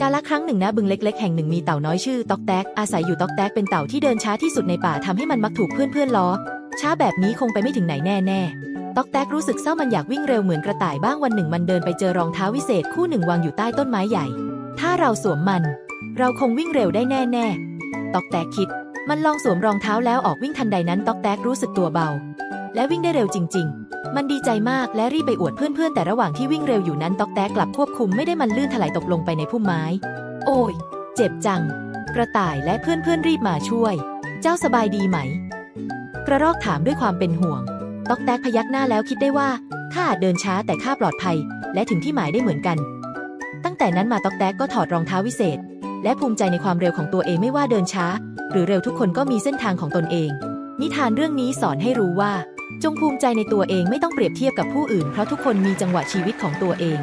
กาละครั้งหนึ่งนะบึงเล็ก ๆ แห่งหนึ่งมีเต่าน้อยชื่อตอกแตกอาศัยอยู่ตอกแตกเป็นเต่าที่เดินช้าที่สุดในป่าทำให้มันมักถูกเพื่อนๆล้อ ช้าแบบนี้คงไปไม่ถึงไหนแน่ๆตอกแตกรู้สึกเศร้ามันอยากวิ่งเร็วเหมือนกระต่ายบ้างวันหนึ่งมันเดินไปเจอรองเท้าวิเศษคู่หนึ่งวางอยู่ใต้ต้นไม้ใหญ่ ถ้าเราสวมมัน เราคงวิ่งเร็วได้แน่ๆตอกแตกคิด มันลองสวมรองเท้าแล้วออกวิ่งทันใดนั้นตอกแตกรู้สึกตัวเบา และวิ่งได้เร็วจริง ๆ มันดีใจมากและรีบไปอวดเพื่อนๆ แต่ระหว่างที่วิ่งเร็วอยู่นั้น ตอกแตกกลับควบคุมไม่ได้มันลื่นถลายตกลงไปในพุ่มไม้ โอ้ย เจ็บจัง กระต่ายและเพื่อนๆ รีบมาช่วย เจ้าสบายดีไหม กระรอกถามด้วยความเป็นห่วง ตอกแตกพยักหน้าแล้วคิดได้ว่าข้าอาจเดินช้าแต่ข้าปลอดภัย และถึงที่หมายได้เหมือนกัน ตั้งแต่นั้นมาตอกแตกก็ถอดรองเท้าวิเศษ และภูมิใจในความเร็วของตัวเองไม่ว่าเดินช้า หรือเร็วทุกคนก็มีเส้นทางของตนเอง นิทานเรื่องนี้สอนให้รู้ว่า จงภูมิใจในตัวเองไม่ต้องเปรียบเทียบกับผู้อื่น เพราะทุกคนมีจังหวะชีวิตของตัวเอง